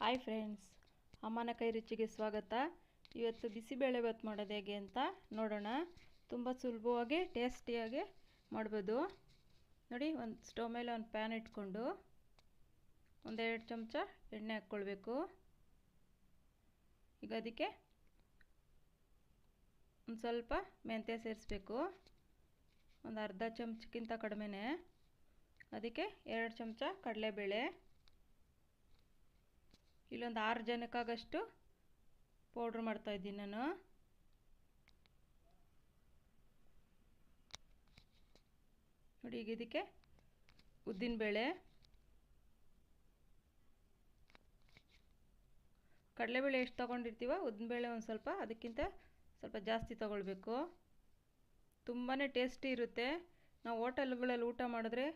Hi friends ಅಮ್ಮನ ಕೈ ರುಚಿಗೆ ಸ್ವಾಗತ. ಇವತ್ತು ಬಿಸಿಬೇಳೆ ಭಾತ್ ಮಾಡೋದು ಹೇಗೆ ಅಂತ ನೋಡೋಣ. ತುಂಬ ಸುಲಭವಾಗಿ, ಟೇಸ್ಟಿಯಾಗಿ ಮಾಡ್ಬೋದು. ನೋಡಿ, ಒಂದು ಸ್ಟವ್ ಮೇಲೆ ಒಂದು ಪ್ಯಾನ್ ಇಟ್ಕೊಂಡು ಒಂದೆರಡು ಚಮಚ ಎಣ್ಣೆ ಹಾಕ್ಕೊಳ್ಬೇಕು. ಈಗ ಅದಕ್ಕೆ ಒಂದು ಸ್ವಲ್ಪ ಮೆಂತ್ಯ ಸೇರಿಸ್ಬೇಕು. ಒಂದು ಅರ್ಧ ಚಮಚಕ್ಕಿಂತ ಕಡಿಮೆನೇ. ಅದಕ್ಕೆ ಎರಡು ಚಮಚ ಕಡಲೆಬೇಳೆ. ಇಲ್ಲೊಂದು ಆರು ಜನಕ್ಕಾಗಷ್ಟು ಪೌಡ್ರ್ ಮಾಡ್ತಾಯಿದ್ದೀನಿ ನಾನು. ನೋಡಿ, ಈಗ ಇದಕ್ಕೆ ಉದ್ದಿನಬೇಳೆ ಕಡಲೆಬೇಳೆ ಎಷ್ಟು ತೊಗೊಂಡಿರ್ತೀವೋ ಉದ್ದಿನಬೇಳೆ ಒಂದು ಸ್ವಲ್ಪ, ಅದಕ್ಕಿಂತ ಸ್ವಲ್ಪ ಜಾಸ್ತಿ ತೊಗೊಳ್ಬೇಕು. ತುಂಬಾ ಟೇಸ್ಟಿ ಇರುತ್ತೆ. ನಾವು ಹೋಟೆಲ್ಗಳಲ್ಲಿ ಊಟ ಮಾಡಿದ್ರೆ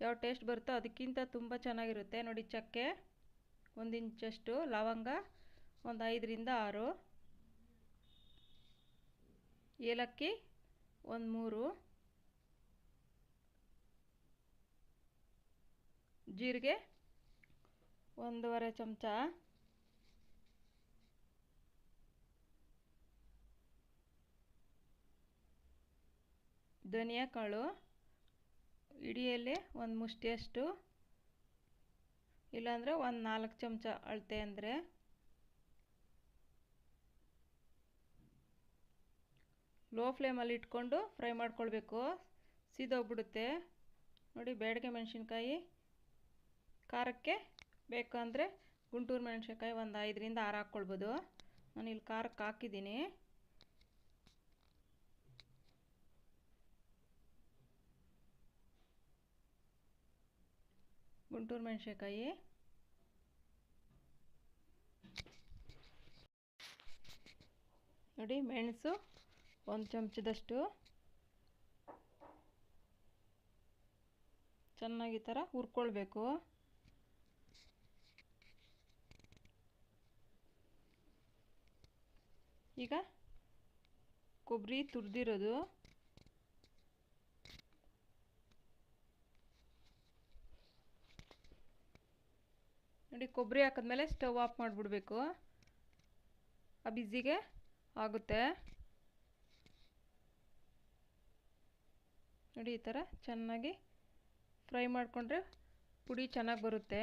ಯಾವ ಟೇಸ್ಟ್ ಬರುತ್ತೋ ಅದಕ್ಕಿಂತ ತುಂಬ ಚೆನ್ನಾಗಿರುತ್ತೆ. ನೋಡಿ, ಚಕ್ಕೆ. ಒಂದು ಇಂಚಷ್ಟು ಲವಂಗ ಒಂದು ಐದರಿಂದ ಆರು. ಏಲಕ್ಕಿ ಒಂದು ಮೂರು. ಜೀರಿಗೆ ಒಂದೂವರೆ ಚಮಚ. ಧನಿಯಾ ಕಾಳು ಇಡಿಯಲ್ಲಿ ಒಂದು ಮುಷ್ಟಿಯಷ್ಟು. ಇಲ್ಲಾಂದರೆ ಒಂದು ನಾಲ್ಕು ಚಮಚ ಅಳತೆ ಅಂದರೆ ಲೋ ಫ್ಲೇಮಲ್ಲಿ ಇಟ್ಕೊಂಡು ಫ್ರೈ ಮಾಡ್ಕೊಳ್ಬೇಕು. ಸೀದೋಗ್ಬಿಡುತ್ತೆ. ನೋಡಿ ಬೇಡಿಗೆ ಮೆಣಸಿನ್ಕಾಯಿ ಖಾರಕ್ಕೆ ಬೇಕಂದರೆ ಗುಂಟೂರು ಮೆಣಸಿನ್ಕಾಯಿ ಒಂದು ಐದರಿಂದ ಆರು ಹಾಕ್ಕೊಳ್ಬೋದು. ನಾನು ಇಲ್ಲಿ ಖಾರಕ್ಕೆ ಹಾಕಿದ್ದೀನಿ. ಗುಂಟೂರು ಮೆಣಸಿನ್ಕಾಯಿ ನೋಡಿ ಮೆಣಸು ಒಂದು ಚಮಚದಷ್ಟು. ಚೆನ್ನಾಗಿ ಈ ಥರ ಹುರ್ಕೊಳ್ಬೇಕು. ಈಗ ಕೊಬ್ಬರಿ ತುರಿದಿರೋದು. ನೋಡಿ ಕೊಬ್ಬರಿ ಹಾಕಿದ್ಮೇಲೆ ಸ್ಟವ್ ಆಫ್ ಮಾಡಿಬಿಡ್ಬೇಕು. ಆ ಬಿಸಿಗೆ ಆಗುತ್ತೆ. ನೋಡಿ ಈ ಥರ ಚೆನ್ನಾಗಿ ಫ್ರೈ ಮಾಡಿಕೊಂಡ್ರೆ ಪುಡಿ ಚೆನ್ನಾಗಿ ಬರುತ್ತೆ.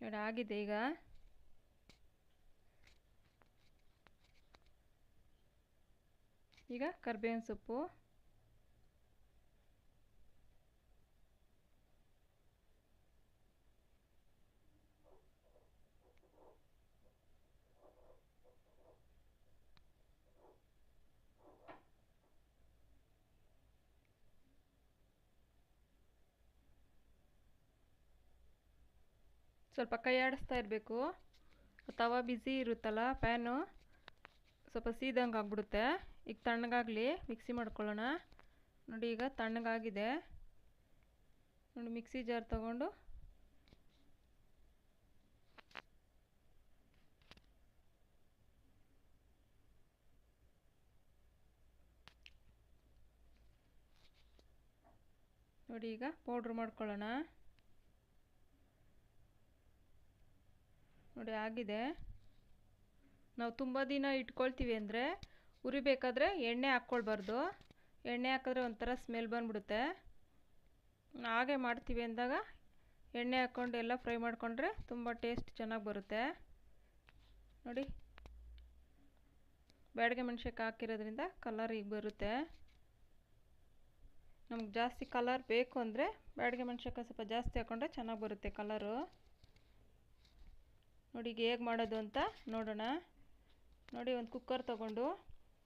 ನೋಡಿ ಆಗಿದೆ ಈಗ. ಈಗ ಕರ್ಬೇವಿನ ಸೊಪ್ಪು. ಸ್ವಲ್ಪ ಕೈ ಆಡಿಸ್ತಾ ಇರಬೇಕು. ತವ ಬಿಸಿ ಇರುತ್ತಲ್ಲ ಪ್ಯಾನು ಸ್ವಲ್ಪ ಸೀದಂಗೆ ಆಗಿಬಿಡುತ್ತೆ. ಈಗ ತಣ್ಣಗಾಗಲಿ ಮಿಕ್ಸಿ ಮಾಡ್ಕೊಳ್ಳೋಣ. ನೋಡಿ, ಈಗ ತಣ್ಣಗಾಗಿದೆ. ನೋಡಿ ಮಿಕ್ಸಿ ಜಾರ್ ತಗೊಂಡು. ನೋಡಿ, ಈಗ ಪೌಡ್ರ್ ಮಾಡ್ಕೊಳ್ಳೋಣ. ನೋಡಿ ಆಗಿದೆ. ನಾವು ತುಂಬ ದಿನ ಇಟ್ಕೊಳ್ತೀವಿ ಅಂದರೆ ಉರಿಬೇಕಾದ್ರೆ ಎಣ್ಣೆ ಹಾಕ್ಕೊಳ್ಬಾರ್ದು. ಎಣ್ಣೆ ಹಾಕಿದ್ರೆ ಒಂಥರ ಸ್ಮೆಲ್ ಬಂದ್ಬಿಡುತ್ತೆ. ಹಾಗೆ ಮಾಡ್ತೀವಿ ಅಂದಾಗ ಎಣ್ಣೆ ಹಾಕ್ಕೊಂಡು ಎಲ್ಲ ಫ್ರೈ ಮಾಡಿಕೊಂಡ್ರೆ ತುಂಬ ಟೇಸ್ಟ್ ಚೆನ್ನಾಗಿ ಬರುತ್ತೆ. ನೋಡಿ. ಬ್ಯಾಡಿಗೆ ಮೆಣ್ಸಿನ್ಕಾಯಿ ಹಾಕಿರೋದ್ರಿಂದ ಕಲರ್ ಈಗ ಬರುತ್ತೆ. ನಮ್ಗೆ ಜಾಸ್ತಿ ಕಲರ್ ಬೇಕು ಅಂದರೆ ಬ್ಯಾಡಿಗೆ ಮೆಣ್ಸಿನ್ಕಾಯಿ ಸ್ವಲ್ಪ ಜಾಸ್ತಿ ಹಾಕ್ಕೊಂಡ್ರೆ ಚೆನ್ನಾಗಿ ಬರುತ್ತೆ ಕಲರು ನೋಡಿ ಈಗ ಹೇಗೆ ಮಾಡೋದು ಅಂತ ನೋಡೋಣ. ನೋಡಿ ಒಂದು ಕುಕ್ಕರ್ ತೊಗೊಂಡು,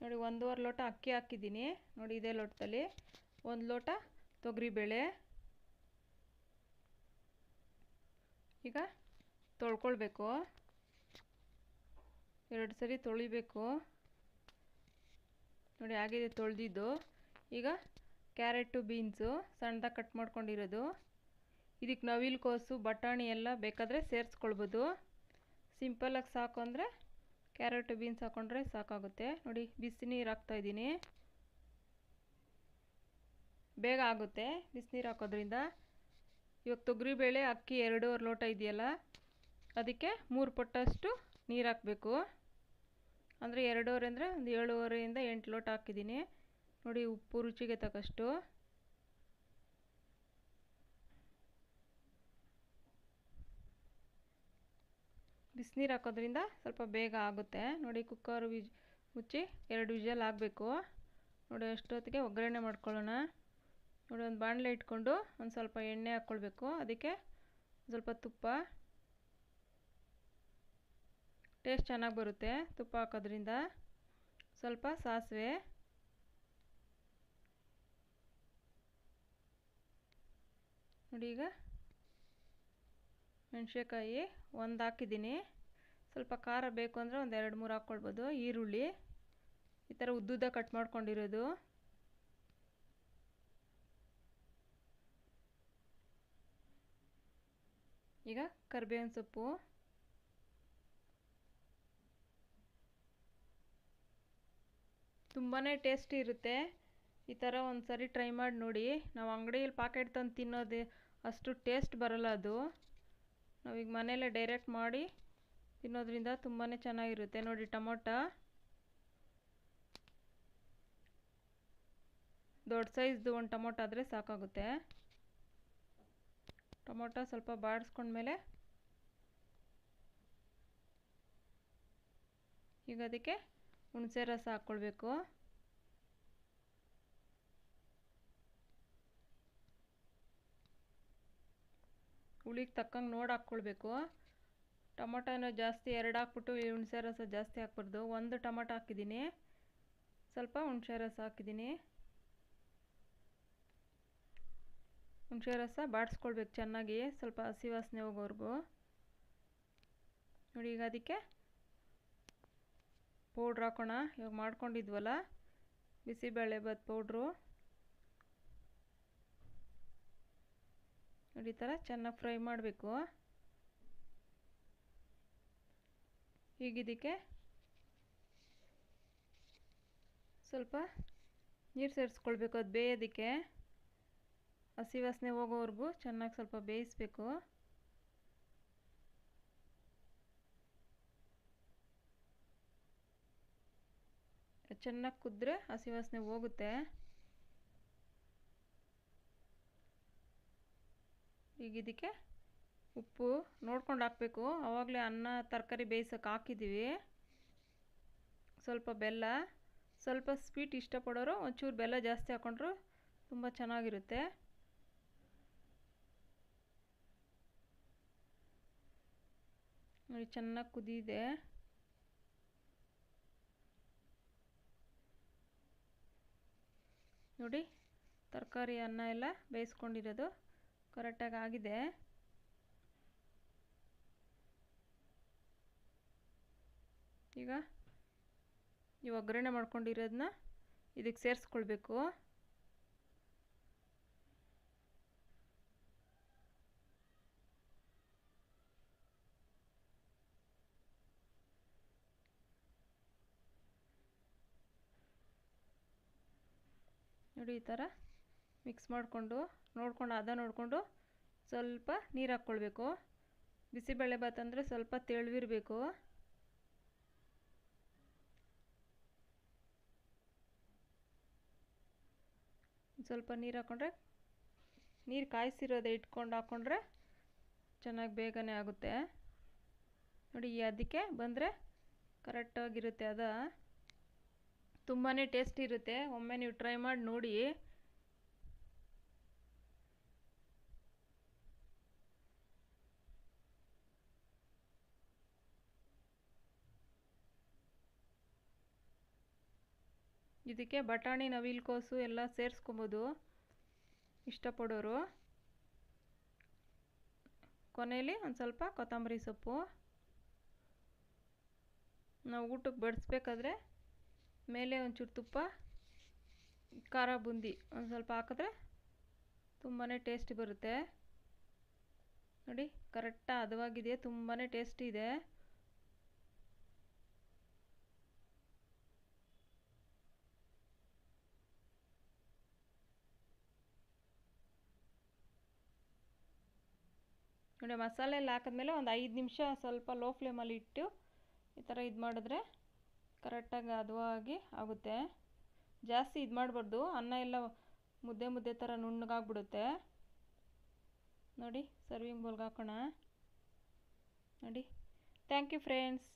ನೋಡಿ ಒಂದೂವರೆ ಲೋಟ ಅಕ್ಕಿ ಹಾಕಿದ್ದೀನಿ. ನೋಡಿ ಇದೇ ಲೋಟದಲ್ಲಿ ಒಂದು ಲೋಟ ತೊಗರಿಬೇಳೆ. ಈಗ ತೊಳ್ಕೊಳ್ಬೇಕು. ಎರಡು ಸರಿ ತೊಳಿಬೇಕು. ನೋಡಿ ಆಗಿದೆ ತೊಳೆದಿದ್ದು. ಈಗ ಕ್ಯಾರೆಟು, ಬೀನ್ಸು ಸಣ್ಣದಾಗಿ ಕಟ್ ಮಾಡ್ಕೊಂಡಿರೋದು. ಇದಕ್ಕೆ ನವಿಲು, ಕೋಸು, ಬಟಾಣಿ ಎಲ್ಲ ಬೇಕಾದರೆ ಸೇರಿಸ್ಕೊಳ್ಬೋದು. ಸಿಂಪಲಾಗಿ ಸಾಕು ಅಂದರೆ ಕ್ಯಾರೆಟ್ ಬೀನ್ಸ್ ಹಾಕ್ಕೊಂಡ್ರೆ ಸಾಕಾಗುತ್ತೆ. ನೋಡಿ, ಬಿಸಿ ನೀರು ಹಾಕ್ತಾಯಿದ್ದೀನಿ ಬೇಗ ಆಗುತ್ತೆ ಬಿಸಿನೀರು ಹಾಕೋದ್ರಿಂದ. ಇವಾಗ ತೊಗರಿಬೇಳೆ, ಅಕ್ಕಿ ಎರಡೂವರೆ ಲೋಟ ಇದೆಯಲ್ಲ, ಅದಕ್ಕೆ ಮೂರು ಪಟ್ಟಷ್ಟು ನೀರು ಹಾಕಬೇಕು. ಅಂದರೆ ಎರಡೂವರೆ ಅಂದರೆ ಒಂದು ಏಳುವರೆಯಿಂದ ಎಂಟು ಲೋಟ ಹಾಕಿದ್ದೀನಿ. ನೋಡಿ, ಉಪ್ಪು ರುಚಿಗೆ ತಕ್ಕಷ್ಟು. ಬಿಸಿನೀರು ಹಾಕೋದ್ರಿಂದ ಸ್ವಲ್ಪ ಬೇಗ ಆಗುತ್ತೆ. ನೋಡಿ ಕುಕ್ಕರ್ ವಿಜ್ ಮುಚ್ಚಿ ಎರಡು ವಿಜಲ್ ಆಗಬೇಕು ನೋಡಿ ಅಷ್ಟೊತ್ತಿಗೆ ಒಗ್ಗರಣೆ ಮಾಡ್ಕೊಳ್ಳೋಣ. ನೋಡಿ ಒಂದು ಬಾಣಲೆ ಇಟ್ಕೊಂಡು ಒಂದು ಸ್ವಲ್ಪ ಎಣ್ಣೆ ಹಾಕ್ಕೊಳ್ಬೇಕು. ಅದಕ್ಕೆ ಸ್ವಲ್ಪ ತುಪ್ಪ. ಟೇಸ್ಟ್ ಚೆನ್ನಾಗಿ ಬರುತ್ತೆ ತುಪ್ಪ ಹಾಕೋದ್ರಿಂದ. ಸ್ವಲ್ಪ ಸಾಸಿವೆ. ನೋಡಿ ಈಗ ಮೆಣಸಿನ್ಕಾಯಿ ಒಂದು ಹಾಕಿದ್ದೀನಿ. ಸ್ವಲ್ಪ ಖಾರ ಬೇಕು ಅಂದರೆ ಒಂದು ಎರಡು ಮೂರು ಹಾಕ್ಕೊಳ್ಬೋದು ಈರುಳ್ಳಿ, ಈ ಥರ ಉದ್ದುದ್ದ ಕಟ್ ಮಾಡ್ಕೊಂಡಿರೋದು. ಈಗ ಕರಿಬೇವಿನ ಸೊಪ್ಪು. ತುಂಬಾ ಟೇಸ್ಟಿ ಇರುತ್ತೆ. ಈ ಥರ ಒಂದು ಸರಿ ಟ್ರೈ ಮಾಡಿ ನೋಡಿ. ನಾವು ಅಂಗಡಿಯಲ್ಲಿ ಪಾಕೆಟ್ ತಂದು ತಿನ್ನೋದು ಅಷ್ಟು ಟೇಸ್ಟ್ ಬರೋಲ್ಲ ಅದು. ನಾವೀಗ ಮನೆಯಲ್ಲೇ ಡೈರೆಕ್ಟ್ ಮಾಡಿ ತಿನ್ನೋದ್ರಿಂದ ತುಂಬಾ ಚೆನ್ನಾಗಿರುತ್ತೆ. ನೋಡಿ ಟೊಮೊಟ. ದೊಡ್ಡ ಸೈಜ್ದು ಒಂದು ಟೊಮೊಟೊ ಆದರೆ ಸಾಕಾಗುತ್ತೆ. ಟೊಮೊಟೊ ಸ್ವಲ್ಪ ಬಾಡಿಸ್ಕೊಂಡ್ಮೇಲೆ ಈಗ ಅದಕ್ಕೆ ಹುಣಸೆ ರಸ ಹಾಕ್ಕೊಳ್ಬೇಕು. ಹುಳಿಗೆ ತಕ್ಕಂಗೆ ನೋಡಿ ಹಾಕ್ಕೊಳ್ಬೇಕು. ಟೊಮೊಟೊನ ಜಾಸ್ತಿ ಎರಡು ಹಾಕ್ಬಿಟ್ಟು ಹುಣಸೆ ರಸ ಜಾಸ್ತಿ ಹಾಕ್ಬಾರ್ದು. ಒಂದು ಟೊಮೊಟೊ ಹಾಕಿದ್ದೀನಿ. ಸ್ವಲ್ಪ ಹುಣಸೆ ರಸ ಹಾಕಿದ್ದೀನಿ. ಹುಣಸೆ ರಸ ಬಾಡಿಸ್ಕೊಳ್ಬೇಕು ಚೆನ್ನಾಗಿ. ಸ್ವಲ್ಪ ಹಸಿ ವಾಸನೆ ಹೋಗೋವರೆಗೂ. ನೋಡಿ, ಈಗ ಅದಕ್ಕೆ ಪೌಡ್ರ್ ಹಾಕೋಣ. ಇವಾಗ ಮಾಡ್ಕೊಂಡಿದ್ವಲ್ಲ? ಬಿಸಿಬೇಳೆಬಾತ್ ಪೌಡ್ರು. ನೋಡಿ, ಈ ಥರ ಚೆನ್ನಾಗಿ ಫ್ರೈ ಮಾಡಬೇಕು. ಈಗ ಇದಕ್ಕೆ ಸ್ವಲ್ಪ ನೀರು ಸೇರಿಸ್ಕೊಳ್ಬೇಕು. ಅದು ಬೇಯೋದಕ್ಕೆ. ಹಸಿ ವಾಸನೆ ಹೋಗೋವರೆಗೂ ಚೆನ್ನಾಗಿ ಸ್ವಲ್ಪ ಬೇಯಿಸ್ಬೇಕು. ಚೆನ್ನಾಗಿ ಕುದ್ರೆ ಹಸಿ ವಾಸನೆ ಹೋಗುತ್ತೆ. ಈಗ ಇದಕ್ಕೆ ಉಪ್ಪು ನೋಡ್ಕೊಂಡು ಹಾಕಬೇಕು. ಆವಾಗಲೇ ಅನ್ನ, ತರಕಾರಿ ಬೇಯಿಸೋಕೆ ಹಾಕಿದ್ದೀವಿ. ಸ್ವಲ್ಪ ಬೆಲ್ಲ, ಸ್ವಲ್ಪ ಸ್ವೀಟ್ ಇಷ್ಟಪಡೋರು ಒಂಚೂರು ಬೆಲ್ಲ ಜಾಸ್ತಿ ಹಾಕ್ಕೊಂಡ್ರು ತುಂಬ ಚೆನ್ನಾಗಿರುತ್ತೆ. ನೋಡಿ ಚೆನ್ನಾಗಿ ಕುದಿದೆ ನೋಡಿ, ತರಕಾರಿ ಅನ್ನ ಎಲ್ಲ ಬೇಯಿಸ್ಕೊಂಡಿರೋದು. ಕರೆಕ್ಟಾಗಿ ಆಗಿದೆ ಈಗ ಈ ಒಗ್ಗರಣೆ ಮಾಡ್ಕೊಂಡಿರೋದನ್ನ ಇದಕ್ಕೆ ಸೇರಿಸ್ಕೊಳ್ಬೇಕು. ನೋಡಿ ಈ ಥರ ಮಿಕ್ಸ್ ಮಾಡಿಕೊಂಡು, ನೋಡಿಕೊಂಡು ಹದ ನೋಡಿಕೊಂಡು ಸ್ವಲ್ಪ ನೀರು ಹಾಕ್ಕೊಳ್ಬೇಕು. ಬಿಸಿಬೇಳೆಭಾತ್ ಅಂದರೆ ಸ್ವಲ್ಪ ತೆಳುವಿರಬೇಕು. ಸ್ವಲ್ಪ ನೀರು ಹಾಕ್ಕೊಂಡ್ರೆ ನೀರು ಕಾಯಿಸಿರೋದೇ ಇಟ್ಕೊಂಡು ಹಾಕ್ಕೊಂಡ್ರೆ ಚೆನ್ನಾಗಿ ಬೇಗನೆ ಆಗುತ್ತೆ. ನೋಡಿ, ಈ ಅದಕ್ಕೆ ಬಂದರೆ ಕರೆಕ್ಟಾಗಿರುತ್ತೆ ಅದ. ತುಂಬಾ ಟೇಸ್ಟಿ ಇರುತ್ತೆ. ಒಮ್ಮೆ ನೀವು ಟ್ರೈ ಮಾಡಿ ನೋಡಿ. ಇದಕ್ಕೆ ಬಟಾಣಿ ನವಿಲುಕೋಸು ಎಲ್ಲ ಸೇರಿಸ್ಕೊಬೋದು. ಇಷ್ಟಪಡೋರು. ಕೊನೆಯಲ್ಲಿ ಒಂದು ಸ್ವಲ್ಪ ಕೊತ್ತಂಬರಿ ಸೊಪ್ಪು. ನಾವು ಊಟಕ್ಕೆ ಬಡಿಸ್ಬೇಕಾದ್ರೆ ಮೇಲೆ ಒಂಚೂರು ತುಪ್ಪ, ಖಾರ ಬುಂದಿ ಒಂದು ಸ್ವಲ್ಪ ಹಾಕಿದ್ರೆ ತುಂಬಾ ಟೇಸ್ಟಿ ಬರುತ್ತೆ. ನೋಡಿ, ಕರೆಕ್ಟಾಗಿ ಹದವಾಗಿದೆ ತುಂಬಾ ಟೇಸ್ಟಿ ಇದೆ. ನೋಡಿ, ಮಸಾಲೆ ಎಲ್ಲ ಹಾಕಿದ್ಮೇಲೆ ಒಂದು ಐದು ನಿಮಿಷ ಸ್ವಲ್ಪ ಲೋ ಫ್ಲೇಮಲ್ಲಿ ಇಟ್ಟು ಈ ಥರ ಇದು ಮಾಡಿದ್ರೆ ಕರೆಕ್ಟಾಗಿ ಹದವಾಗಿ ಆಗುತ್ತೆ. ಜಾಸ್ತಿ ಇದು ಮಾಡಬಾರ್ದು. ಅನ್ನ ಎಲ್ಲ ಮುದ್ದೆ ಮುದ್ದೆ ಥರ ನುಣ್ಣಗಾಗ್ಬಿಡುತ್ತೆ. ನೋಡಿ ಸರ್ವಿಂಗ್ ಬೋಲ್ಗೆ ಹಾಕೋಣ. ನೋಡಿ ಥ್ಯಾಂಕ್ ಯು ಫ್ರೆಂಡ್ಸ್